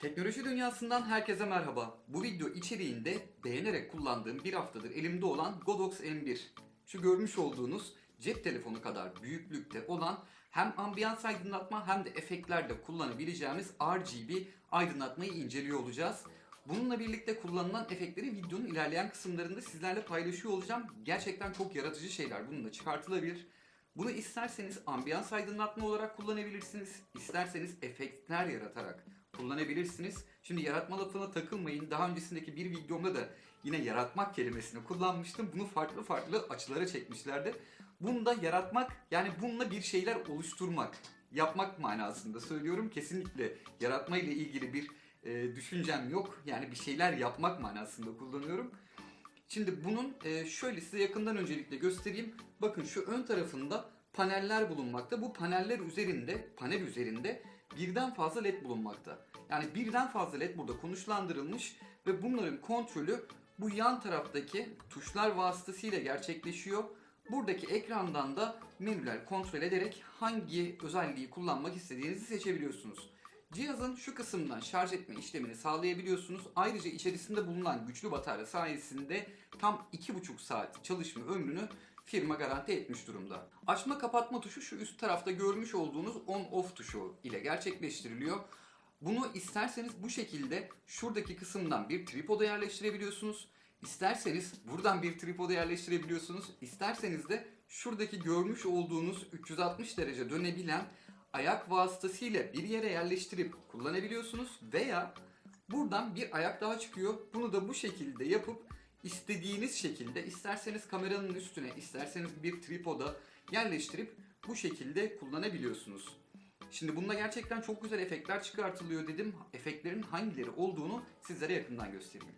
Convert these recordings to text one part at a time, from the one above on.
Teknoloji dünyasından herkese merhaba. Bu video içeriğinde beğenerek kullandığım bir haftadır elimde olan Godox M1. Şu görmüş olduğunuz cep telefonu kadar büyüklükte olan hem ambiyans aydınlatma hem de efektlerde kullanabileceğimiz RGB aydınlatmayı inceliyor olacağız. Bununla birlikte kullanılan efektleri videonun ilerleyen kısımlarında sizlerle paylaşıyor olacağım. Gerçekten çok yaratıcı şeyler bununla çıkartılabilir. Bunu isterseniz ambiyans aydınlatma olarak kullanabilirsiniz. isterseniz efektler yaratarak kullanabilirsiniz. Şimdi yaratma lafına takılmayın. Daha öncesindeki bir videomda da yine yaratmak kelimesini kullanmıştım. Bunu farklı farklı açılara çekmişlerdi. Bunda yaratmak yani bununla bir şeyler oluşturmak, yapmak manasında söylüyorum. Kesinlikle yaratma ile ilgili bir e, düşüncem yok. Yani bir şeyler yapmak manasında kullanıyorum. Şimdi bunun e, şöyle size yakından öncelikle göstereyim. Bakın şu ön tarafında paneller bulunmakta. Bu paneller üzerinde, panel üzerinde birden fazla led bulunmakta. Yani birden fazla led burada konuşlandırılmış ve bunların kontrolü bu yan taraftaki tuşlar vasıtasıyla gerçekleşiyor. Buradaki ekrandan da menüler kontrol ederek hangi özelliği kullanmak istediğinizi seçebiliyorsunuz. Cihazın şu kısımdan şarj etme işlemini sağlayabiliyorsunuz. Ayrıca içerisinde bulunan güçlü batarya sayesinde tam 2,5 saat çalışma ömrünü firma garanti etmiş durumda. Açma kapatma tuşu şu üst tarafta görmüş olduğunuz on off tuşu ile gerçekleştiriliyor. Bunu isterseniz bu şekilde şuradaki kısımdan bir tripoda yerleştirebiliyorsunuz. İsterseniz buradan bir tripoda yerleştirebiliyorsunuz. İsterseniz de şuradaki görmüş olduğunuz 360 derece dönebilen ayak vasıtasıyla bir yere yerleştirip kullanabiliyorsunuz veya buradan bir ayak daha çıkıyor. Bunu da bu şekilde yapıp istediğiniz şekilde isterseniz kameranın üstüne isterseniz bir tripoda yerleştirip bu şekilde kullanabiliyorsunuz. Şimdi bunda gerçekten çok güzel efektler çıkartılıyor dedim. Efektlerin hangileri olduğunu sizlere yakından göstereyim.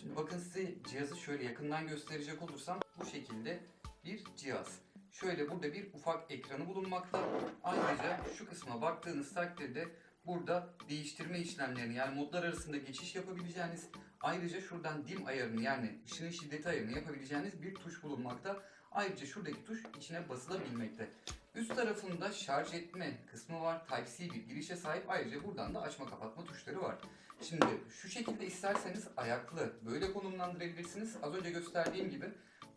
Şimdi bakın size cihazı şöyle yakından gösterecek olursam bu şekilde bir cihaz. Şöyle burada bir ufak ekranı bulunmakta. Ayrıca şu kısma baktığınız takdirde burada değiştirme işlemlerini yani modlar arasında geçiş yapabileceğiniz ayrıca şuradan dim ayarını yani ışığın şiddeti ayarını yapabileceğiniz bir tuş bulunmakta. Ayrıca şuradaki tuş içine basılabilmekte. Üst tarafında şarj etme kısmı var. Type-C bir girişe sahip. Ayrıca buradan da açma kapatma tuşları var. Şimdi şu şekilde isterseniz ayaklı böyle konumlandırabilirsiniz. Az önce gösterdiğim gibi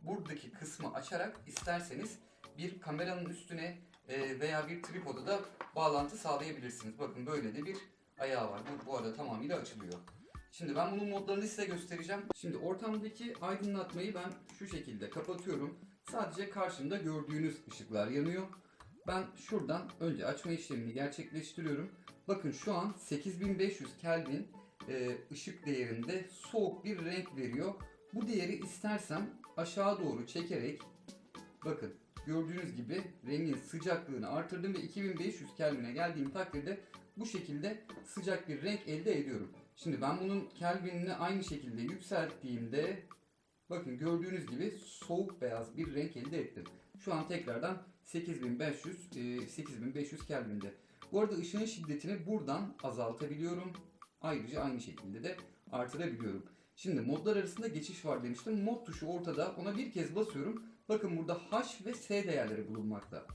buradaki kısmı açarak isterseniz bir kameranın üstüne e, veya bir tripoda da bağlantı sağlayabilirsiniz. Bakın böyle de bir ayağı var. Bu, bu arada tamamıyla açılıyor. Şimdi ben bunun modlarını size göstereceğim. Şimdi ortamdaki aydınlatmayı ben şu şekilde kapatıyorum. Sadece karşımda gördüğünüz ışıklar yanıyor. Ben şuradan önce açma işlemini gerçekleştiriyorum. Bakın şu an 8500 Kelvin e, ışık değerinde soğuk bir renk veriyor. Bu değeri istersem aşağı doğru çekerek bakın gördüğünüz gibi rengin sıcaklığını artırdım ve 2500 Kelvin'e geldiğim takdirde bu şekilde sıcak bir renk elde ediyorum. Şimdi ben bunun Kelvin'ini aynı şekilde yükselttiğimde bakın gördüğünüz gibi soğuk beyaz bir renk elde ettim. Şu an tekrardan 8500 e, 8500 Kelvin'de. Bu arada ışığın şiddetini buradan azaltabiliyorum. Ayrıca aynı şekilde de artırabiliyorum. Şimdi modlar arasında geçiş var demiştim. Mod tuşu ortada. Ona bir kez basıyorum. Bakın burada H ve S değerleri bulunmakta.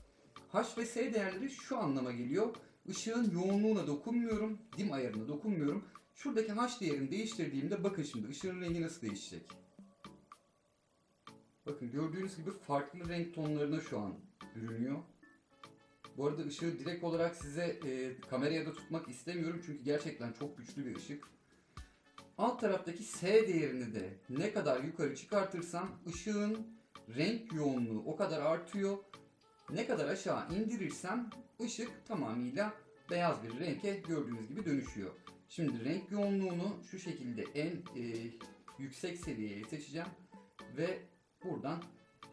H ve S değerleri şu anlama geliyor. Işığın yoğunluğuna dokunmuyorum. Dim ayarına dokunmuyorum. Şuradaki H değerini değiştirdiğimde bakın şimdi ışığın rengi nasıl değişecek. Bakın gördüğünüz gibi farklı renk tonlarına şu an bürünüyor. Bu arada ışığı direkt olarak size e, kameraya da tutmak istemiyorum çünkü gerçekten çok güçlü bir ışık. Alt taraftaki S değerini de ne kadar yukarı çıkartırsam ışığın renk yoğunluğu o kadar artıyor. Ne kadar aşağı indirirsem ışık tamamıyla beyaz bir renge gördüğünüz gibi dönüşüyor. Şimdi renk yoğunluğunu şu şekilde en e, yüksek seviyeye seçeceğim ve buradan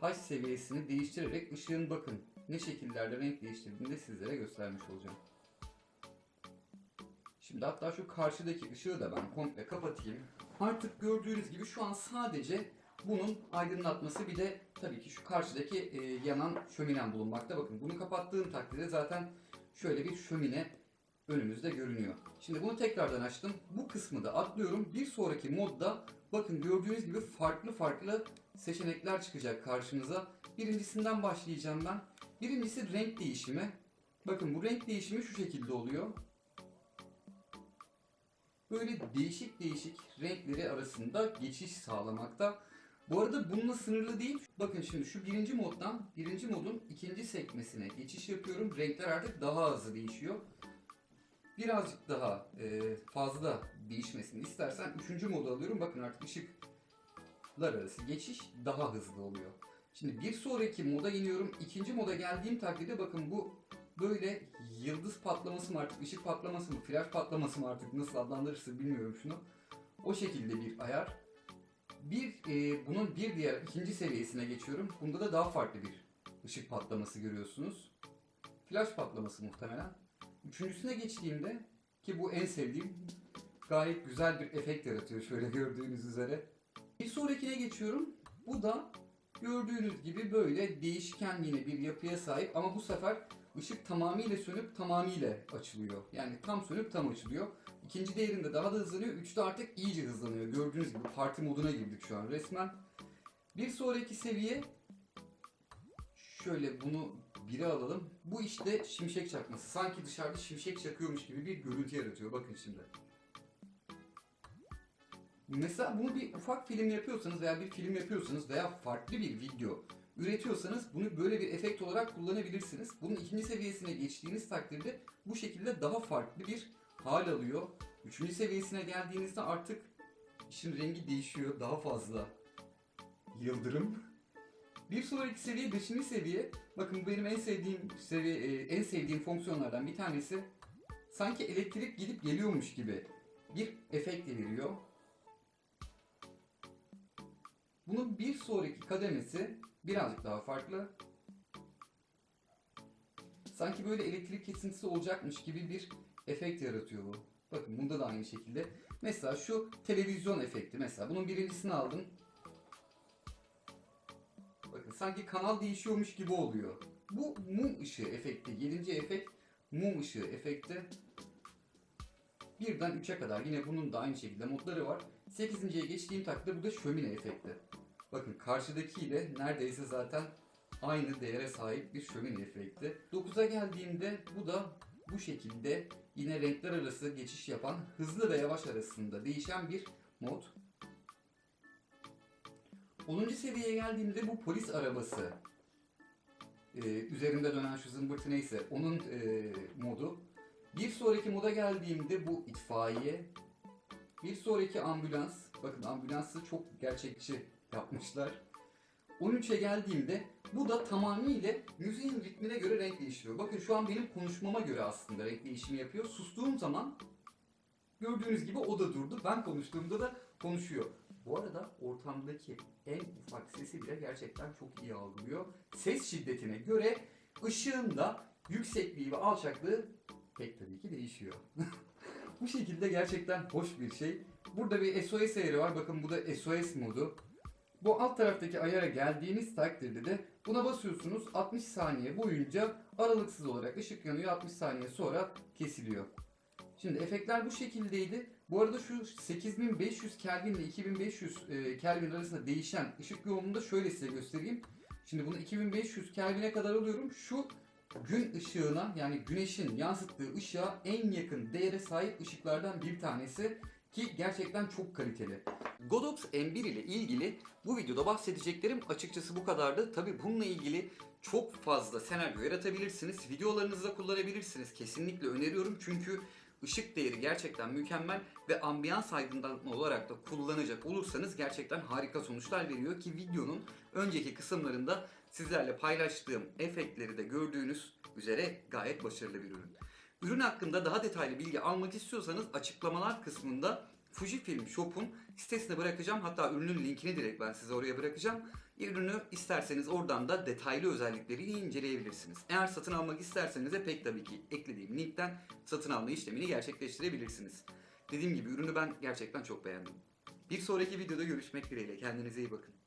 H seviyesini değiştirerek ışığın bakın ne şekillerde renk değiştirdiğini de sizlere göstermiş olacağım. Şimdi hatta şu karşıdaki ışığı da ben komple kapatayım. Artık gördüğünüz gibi şu an sadece bunun aydınlatması bir de tabii ki şu karşıdaki e, yanan şöminen bulunmakta. Bakın bunu kapattığım takdirde zaten şöyle bir şömine önümüzde görünüyor. Şimdi bunu tekrardan açtım. Bu kısmı da atlıyorum. Bir sonraki modda bakın gördüğünüz gibi farklı farklı seçenekler çıkacak karşınıza. Birincisinden başlayacağım ben. Birincisi renk değişimi. Bakın bu renk değişimi şu şekilde oluyor. Böyle değişik değişik renkleri arasında geçiş sağlamakta. Bu arada bununla sınırlı değil. Bakın şimdi şu birinci moddan birinci modun ikinci sekmesine geçiş yapıyorum. Renkler artık daha hızlı değişiyor. Birazcık daha e, fazla değişmesini istersen üçüncü modu alıyorum. Bakın artık ışıklar arası geçiş daha hızlı oluyor. Şimdi bir sonraki moda iniyorum. İkinci moda geldiğim takdirde bakın bu böyle yıldız patlaması mı artık ışık patlaması mı flash patlaması mı artık nasıl adlandırırsa bilmiyorum şunu. O şekilde bir ayar. Bir e, bunun bir diğer ikinci seviyesine geçiyorum. Bunda da daha farklı bir ışık patlaması görüyorsunuz. Flash patlaması muhtemelen. Üçüncüsüne geçtiğimde ki bu en sevdiğim gayet güzel bir efekt yaratıyor şöyle gördüğünüz üzere. Bir sonrakine geçiyorum. Bu da gördüğünüz gibi böyle değişken yine bir yapıya sahip ama bu sefer ışık tamamıyla sönüp tamamıyla açılıyor. Yani tam sönüp tam açılıyor. İkinci değerinde daha da hızlanıyor. Üçte artık iyice hızlanıyor. Gördüğünüz gibi parti moduna girdik şu an resmen. Bir sonraki seviye şöyle bunu bire alalım. Bu işte şimşek çakması. Sanki dışarıda şimşek çakıyormuş gibi bir görüntü yaratıyor. Bakın şimdi. Mesela bunu bir ufak film yapıyorsanız veya bir film yapıyorsanız veya farklı bir video üretiyorsanız bunu böyle bir efekt olarak kullanabilirsiniz. Bunun ikinci seviyesine geçtiğiniz takdirde bu şekilde daha farklı bir hal alıyor. Üçüncü seviyesine geldiğinizde artık işin rengi değişiyor. Daha fazla yıldırım. Bir sonraki seviye beşinci seviye. Bakın bu benim en sevdiğim seviye, e, en sevdiğim fonksiyonlardan bir tanesi. Sanki elektrik gidip geliyormuş gibi bir efekt veriyor. Bunun bir sonraki kademesi birazcık daha farklı. Sanki böyle elektrik kesintisi olacakmış gibi bir efekt yaratıyor bu. Bakın bunda da aynı şekilde. Mesela şu televizyon efekti mesela. Bunun birincisini aldım. Bakın sanki kanal değişiyormuş gibi oluyor. Bu mum ışığı efekti. 7. efekt mum ışığı efekti. Birden 3'e kadar yine bunun da aynı şekilde modları var. 8.ye geçtiğim takdirde bu da şömine efekti. Bakın karşıdakiyle neredeyse zaten aynı değere sahip bir şömine efekti. 9'a geldiğimde bu da bu şekilde yine renkler arası geçiş yapan hızlı ve yavaş arasında değişen bir mod. 10. seviyeye geldiğimde bu polis arabası e, üzerinde dönen şu zımbırtı neyse onun e, modu. Bir sonraki moda geldiğimde bu itfaiye. Bir sonraki ambulans. Bakın ambulansı çok gerçekçi yapmışlar. 13'e geldiğimde bu da tamamıyla müziğin ritmine göre renk değiştiriyor. Bakın şu an benim konuşmama göre aslında renk değişimi yapıyor. Sustuğum zaman gördüğünüz gibi o da durdu. Ben konuştuğumda da konuşuyor. Bu arada ortamdaki en ufak sesi bile gerçekten çok iyi algılıyor. Ses şiddetine göre ışığın da yüksekliği ve alçaklığı pek tabii ki değişiyor. Bu şekilde gerçekten hoş bir şey. Burada bir SOS ayarı var. Bakın bu da SOS modu. Bu alt taraftaki ayara geldiğiniz takdirde de buna basıyorsunuz 60 saniye boyunca aralıksız olarak ışık yanıyor 60 saniye sonra kesiliyor. Şimdi efektler bu şekildeydi. Bu arada şu 8500 Kelvin ile 2500 e, Kelvin arasında değişen ışık yoğunluğunu da şöyle size göstereyim. Şimdi bunu 2500 Kelvin'e kadar alıyorum. Şu gün ışığına yani güneşin yansıttığı ışığa en yakın değere sahip ışıklardan bir tanesi ki gerçekten çok kaliteli. Godox M1 ile ilgili bu videoda bahsedeceklerim açıkçası bu kadardı. Tabi bununla ilgili çok fazla senaryo yaratabilirsiniz. Videolarınızda kullanabilirsiniz. Kesinlikle öneriyorum çünkü ışık değeri gerçekten mükemmel ve ambiyans aydınlatma olarak da kullanacak olursanız gerçekten harika sonuçlar veriyor ki videonun önceki kısımlarında sizlerle paylaştığım efektleri de gördüğünüz üzere gayet başarılı bir ürün. Ürün hakkında daha detaylı bilgi almak istiyorsanız açıklamalar kısmında Fujifilm Shop'un sitesine bırakacağım. Hatta ürünün linkini direkt ben size oraya bırakacağım. Ürünü isterseniz oradan da detaylı özellikleriyle inceleyebilirsiniz. Eğer satın almak isterseniz de pek tabii ki eklediğim linkten satın alma işlemini gerçekleştirebilirsiniz. Dediğim gibi ürünü ben gerçekten çok beğendim. Bir sonraki videoda görüşmek dileğiyle. Kendinize iyi bakın.